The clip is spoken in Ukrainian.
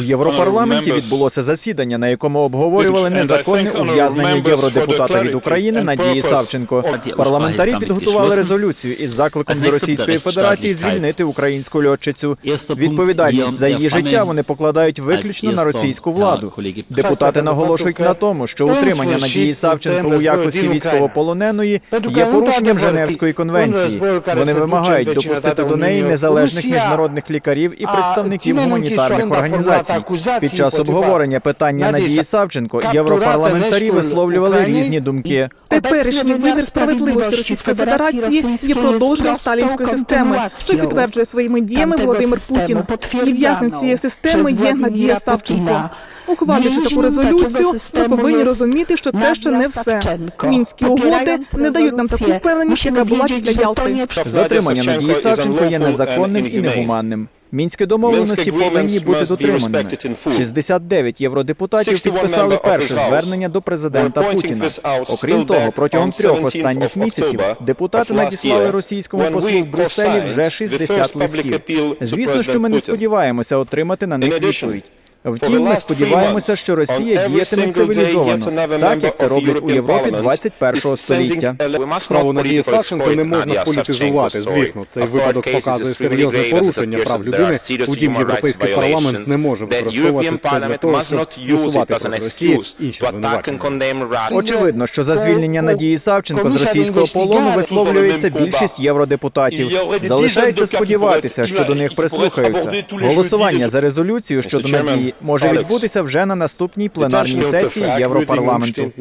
У Європарламенті відбулося засідання, на якому обговорювали незаконне ув'язнення євродепутата від України Надії Савченко. Парламентарі підготували резолюцію із закликом до Російської Федерації звільнити українську льотчицю. Відповідальність за її життя вони покладають виключно на російську владу. Депутати наголошують на тому, що утримання Надії Савченко у якості військовополоненої є порушенням Женевської конвенції. Вони вимагають допустити до неї незалежних міжнародних лікарів і представників гуманітарних організацій. Під час обговорення питання Надії Савченко європарламентарі висловлювали різні думки. Теперішній вимір справедливості Російської Федерації є продовженням сталінської системи, що підтверджує своїми діями Володимир Путін. І в'язнем цієї системи є Надія Савченко. Ухвалюючи таку резолюцію, ми повинні розуміти, що це ще не все. Мінські угоди не дають нам таку впевненість, яка була після Ялти. Затримання Надії Савченко є незаконним і негуманним. Мінські домовленості повинні бути дотриманими. 69 євродепутатів підписали перше звернення до президента Путіна. Окрім того, протягом трьох останніх місяців депутати надіслали російському послу в Брюсселі вже 60 листів. Звісно, що ми не сподіваємося отримати на них відповідь. Втім, ми сподіваємося, що Росія діятиме цивілізовано, так як це роблять у Європі 21 століття. Справу Надії Савченко не можна політизувати. Звісно, цей випадок показує серйозне порушення прав людини. Втім, європейський парламент не може використовувати це для того, щоб юсувати проти Росії інші звинувачення. Очевидно, що за звільнення Надії Савченко з російського полону висловлюється більшість євродепутатів. Залишається сподіватися, що до них прислухаються. Голосування за резолюцію щодо Надії може відбутися вже на наступній пленарній сесії Європарламенту.